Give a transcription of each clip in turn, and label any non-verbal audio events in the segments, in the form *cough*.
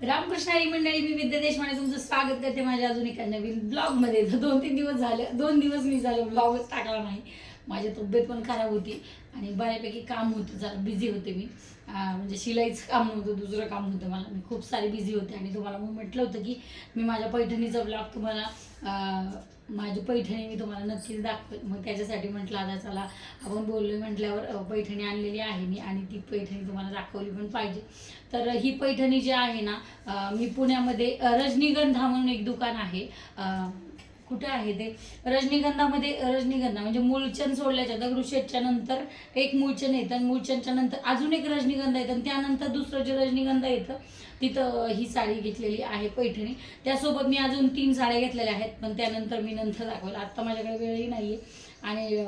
रामकृष्ण हरी मंडळी मी विद्या देशमाने तुमचं स्वागत करते माझ्या अजून एका नवीन ब्लॉगमध्ये तर दोन तीन दिवस झाले दोन दिवस मी झाले ब्लॉगच टाकला नाही. माझी तब्येत पण खराब होती आणि बऱ्यापैकी काम होतं जरा बिझी होते मी. म्हणजे शिलाईचं काम नव्हतं दुसरं काम होतं मला. मी खूप सारी बिझी होते आणि तुम्हाला मग म्हटलं होतं की मी माझ्या पैठणीचा ब्लॉग तुम्हाला माझी पैठणी मी तुम्हाला नक्कीच दाखवेल. मग त्याच्यासाठी म्हटलं आता चला आपण बोललो म्हटल्यावर पैठणी आणलेली आहे मी आणि ती पैठणी तुम्हाला दाखवली पण पाहिजे. तर ही पैठणी जी आहे ना मी पुण्यामध्ये रजनीगंधा म्हणून एक दुकान आहे. कुठे आहे ते? रजनीगंधामध्ये रजनीगंधा म्हणजे मूळचंद सोडल्याच्या दगडूशेठच्या नंतर एक मूळचंद येतं आणि मूळचंदच्या नंतर अजून एक रजनीगंधा येतं आणि त्यानंतर दुसरं जे रजनीगंधा येतं तिथं ही साडी घेतलेली आहे पैठणी. त्यासोबत मी अजून तीन साड्या घेतलेल्या आहेत पण त्यानंतर मी नंतर दाखवलं. आत्ता माझ्याकडे वेळही नाही आहे आणि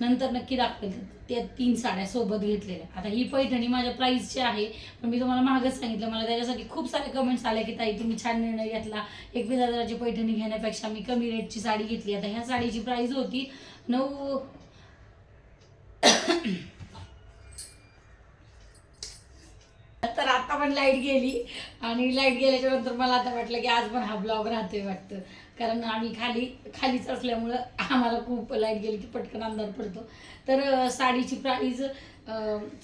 नंतर नक्की दाखवेल. त्या तीन साड्या सोबत घेतलेल्या. आता ही पैठणी माझ्या प्राईसची आहे पण मी तुम्हाला मागच सांगितलं. मला त्याच्यासाठी खूप सारे कमेंट्स आले की ताई तुम्ही छान निर्णय घेतला. एकवीस हजाराची पैठणी घेण्यापेक्षा मी कमी रेटची साडी घेतली. आता ह्या साडीची प्राईस होती नऊ पण लाइट गेली. आणि लाइट गेल्याच्यानंतर मला आता वाटलं की आज पण हा ब्लॉग राहतोय वाटतं. कारण आम्ही खाली खालीच असल्यामुळं आम्हाला खूप लाइट गेली की पटकन अंधार पडतो. तर साडीची प्राईज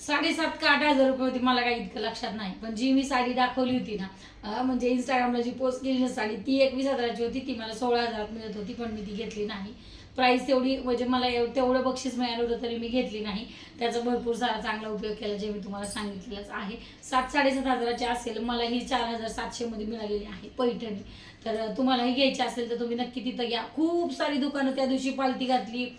साडेसात का आठ हजार रुपये होती मला काही इतकं लक्षात नाही. पण जी मी साडी दाखवली होती ना म्हणजे इंस्टाग्रामला जी पोस्ट केली ना साडी ती एकवीस हजाराची होती. ती मला सोळा हजारात मिळत होती पण मी ती घेतली नाही. प्राईस तेवढी म्हणजे मला एव- तेवढं बक्षीस मिळालं होतं तरी मी घेतली नाही. त्याचा भरपूर सारा चांगला उपयोग केला जे मी तुम्हाला सांगितलेलंच आहे. सात साडेसात हजाराची असेल मला ही चार हजार सातशेमध्ये मिळालेली आहे पैठणी. तर तुम्हालाही घ्यायची असेल तर तुम्ही नक्की तिथं घ्या. खूप सारी दुकानं त्या दिवशी पालती घातली.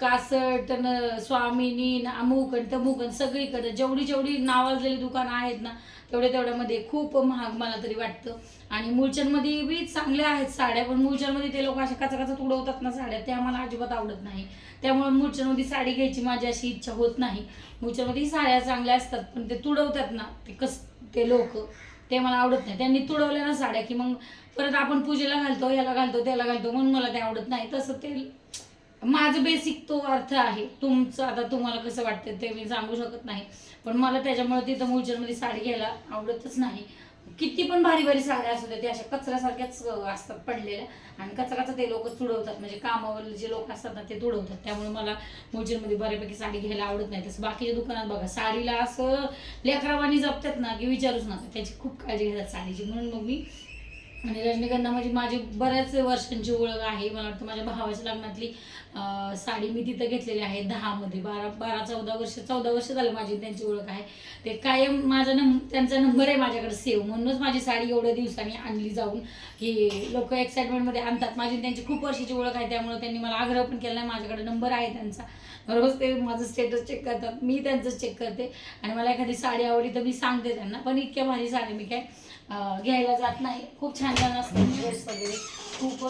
कासट न स्वामिनी अमुक आणि तमुक आणि सगळीकडे जेवढी जेवढी नावाजलेली दुकानं आहेत ना तेवढ्या तेवढ्यामध्ये खूप महाग मला तरी वाटतं. आणि मूळचंदमध्ये बी चांगल्या आहेत साड्या पण मूळचंदमध्ये ते लोक अशा कचा कचा तुडवतात ना साड्या त्या मला अजिबात आवडत नाही. त्यामुळे मूळचंदमध्ये साडी घ्यायची माझी अशी इच्छा होत नाही. मूळचंदमध्ये साड्या चांगल्या असतात पण ते तुडवतात ना ते कस ते लोक ते मला आवडत नाही. त्यांनी तुडवल्या ना साड्या की मग परत आपण पूजेला घालतो याला घालतो त्याला घालतो म्हणून मला ते आवडत नाही. तसं ते माझं बेसिक तो अर्थ आहे. तुमचं आता तुम्हाला कसं वाटतं ते मी सांगू शकत नाही. पण मला त्याच्यामुळे तिथं मूळचंदमध्ये साडी घ्यायला आवडतच नाही. किती पण भारी भारी साड्या असू द्या त्या अशा कचऱ्यासारख्याच असतात पडलेल्या. आणि कचऱ्याचं ते लोक तुडवतात म्हणजे कामावर जे लोक असतात ना ते तुडवतात. त्यामुळे मला मूळचंदमध्ये बऱ्यापैकी साडी घ्यायला आवडत नाही. तसं बाकीच्या दुकानात बघा साडीला असं लेकरावानी जपतात ना की विचारूच नका. त्याची खूप काळजी घेतात साडीची. म्हणून मग मी आणि रजनीगंधा म्हणजे माझी बऱ्याच वर्षांची ओळख आहे. मला वाटतं माझ्या भावाच्या लग्नातली साडी मी तिथं घेतलेली आहे दहामध्ये. बारा बारा चौदा वर्ष चौदा वर्ष झालं माझी त्यांची ओळख आहे. ते कायम माझा नंब त्यांचा नंबर आहे माझ्याकडे सेव्ह. म्हणूनच माझी साडी एवढ्या दिवसांनी आणली जाऊन की लोक एक्साइटमेंटमध्ये आणतात. माझी त्यांची खूप वर्षाची ओळख आहे त्यामुळे त्यांनी मला आग्रह पण केला नाही. माझ्याकडे नंबर आहे त्यांचा. रोज ते माझं स्टेटस चेक करतात. मी त्यांचं चेक करते. आणि मला एखादी साडी आवडली तर मी सांगते त्यांना. पण इतक्या माझी साडी मी काय घ्यायला जात नाही. खूप छान छान असतात ड्रेस वगैरे. खूप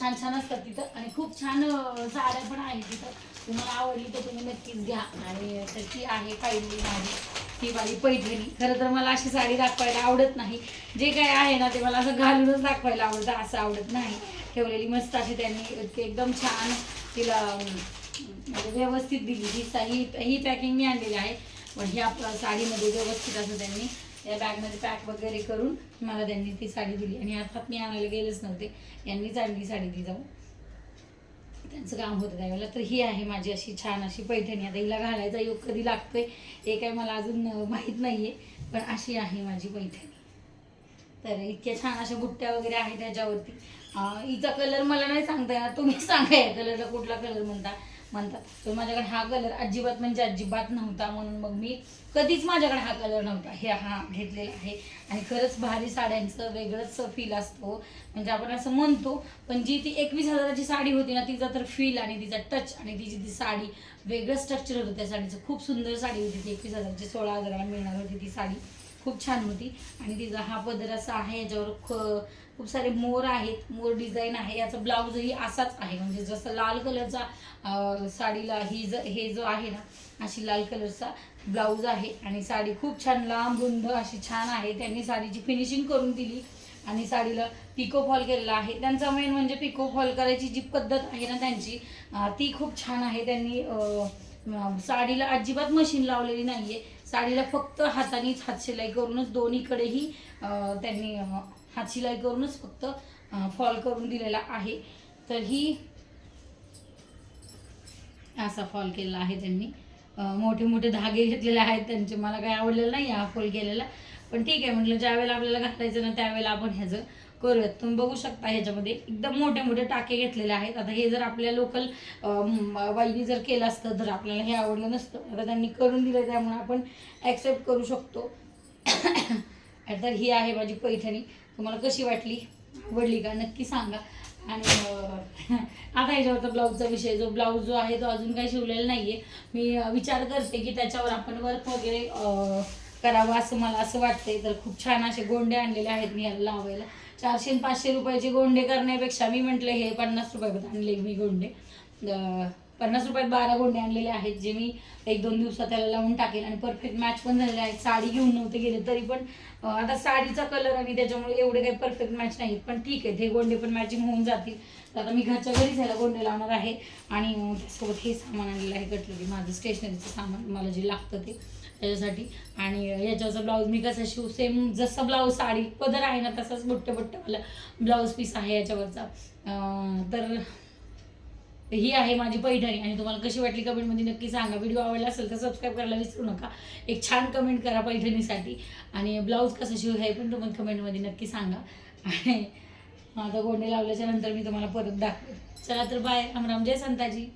छान छान असतात तिथं. आणि खूप छान साड्या पण आहेत तिथं. तुम्हाला आवडली तर तुम्ही नक्कीच घ्या. आणि त्याची आहे पाहिली माझी. ती माझी पैठणी. खरं तर मला अशी साडी दाखवायला आवडत नाही. जे काय आहे ना ते मला असं घालूनच दाखवायला आवडतं. असं आवडत नाही. ठेवलेली मस्त अशी त्यांनी ते एकदम छान तिला म्हणजे व्यवस्थित दिली. ही ही पॅकिंग मी आणलेली आहे. पण ह्या साडीमध्ये व्यवस्थित असं त्यांनी या बॅगमध्ये पॅक वगैरे करून मला त्यांनी ती साडी दिली. आणि अर्थात मी आणायला गेलेच नव्हते. यांनीच आणली साडी ती जाऊन. त्यांचं काम होतं त्यावेळेला. तर ही आहे माझी अशी छान अशी पैठणी. आता हिला घालायचा योग कधी लागतोय हे काय मला अजून माहीत नाही आहे पण अशी आहे माझी पैठणी. तर इतक्या छान अशा गुट्ट्या वगैरे आहेत त्याच्यावरती. हिचा कलर मला नाही सांगता येणार. तुम्ही सांगा या कलरला कुठला कलर म्हणता. म्हणतात. तर माझ्याकडे हा कलर अजिबात म्हणजे अजिबात नव्हता म्हणून मग मी कधीच माझ्याकडे हा कलर नव्हता. हे हा घेतलेला आहे. आणि खरंच भारी साड्यांचं वेगळंच फील असतो. म्हणजे आपण असं म्हणतो पण जी ती एकवीस हजाराची साडी होती ना तिचा तर फील आणि तिचा टच आणि तिची ती साडी वेगळं स्ट्रक्चर होतं त्या साडीचं. खूप सुंदर साडी होती ती एकवीस हजाराची. सोळा हजाराला मिळणार होती ती साडी. खूप छान होती. आणि तिचा हा पदर असा आहे याच्यावर ख खूप सारे मोर आहेत मोर डिझाईन आहे याचा ब्लाऊजही असाच आहे. म्हणजे जसं लाल कलरचा साडीला ही ज हे जो आहे ना अशी लाल कलरचा ब्लाऊज आहे आणि साडी खूप छान लांब रुंद अशी छान आहे. त्यांनी साडीची फिनिशिंग करून दिली आणि साडीला पिको फॉल केलेला आहे. त्यांचा मेन म्हणजे पिको फॉल करायची जी पद्धत आहे ना त्यांची ती खूप छान आहे. त्यांनी साडीला अजिबात मशीन लावलेली नाही आहे साडीला फक्त हातानेच हात शिलाई करूनच दोन्हीकडेही त्यांनी हात शिलाई करूनच फक्त फॉल करून दिलेला आहे. तर ही असा फॉल केलेला आहे त्यांनी. मोठे मोठे धागे घेतलेले आहेत त्यांचे. मला काही आवडलेलं नाही हा फॉल केलेला. पण ठीक आहे म्हटलं ज्यावेळेला आपल्याला घालायचं ना त्यावेळेला आपण ह्याचं करूयात. तुम्ही बघू शकता ह्याच्यामध्ये एकदम मोठे मोठे टाके घेतलेले आहेत. आता हे जर आपल्या लोकल वाईनी जर केलं असतं तर आपल्याला हे आवडलं नसतं. आता त्यांनी करून दिलं त्यामुळे आपण ॲक्सेप्ट करू शकतो. *coughs* तर ही आहे माझी पैठणी. तुम्हाला कशी वाटली? आवडली का? नक्की सांगा. आणि *laughs* आता ह्याच्यावरचा ब्लाऊजचा विषय जो ब्लाऊज जो आहे तो अजून काही शिवलेला नाही आहे मी विचार करते की त्याच्यावर आपण वर्क वगैरे करावं असं मला असं वाटतंय. तर खूप छान असे गोंडे आणलेले आहेत मी याला लावायला. चारशे पाचशे रुपयाचे गोंडे करण्यापेक्षा मी म्हटलं हे पन्नास रुपयात आणले मी गोंडे. पन्नास रुपयात बारा गोंडे आणलेले आहेत जे मी एक दोन दिवसात त्याला लावून टाकेल आणि परफेक्ट मॅच पण झालेले आहेत साडी घेऊन नव्हते गेले तरी पण आता साडीचा कलर आणि त्याच्यामुळे एवढे काही परफेक्ट मॅच नाहीत. पण ठीक आहे ते गोंडे पण मॅचिंग होऊन जातील. तर आता मी घरच्या घरीच ह्याला गोंडे लावणार आहे आणि त्यासोबत हे सामान आणलेलं आहे कटलरी माझं स्टेशनरीचं सामान मला जे लागतं ते. त्याच्यासाठी आणि याच्यावरचा ब्लाऊज मी कसा शिव सेम जसं ब्लाऊज साडी पदर आहे ना तसाच बुट्ट मला ब्लाऊज पीस आहे याच्यावरचा. तर ही आहे माझी पैठणी. आणि तुम्हाला कशी वाटली कमेंटमध्ये नक्की सांगा. व्हिडिओ आवडला असेल तर सबस्क्राईब करायला विसरू नका. एक छान कमेंट करा पैठणीसाठी. आणि ब्लाऊज कसं शिव हे पण तुम्ही कमेंटमध्ये नक्की सांगा. आणि आता गोंडे लावल्याच्या नंतर मी तुम्हाला परत दाखवेन. चला तर बाय राम राम. जय संताजी.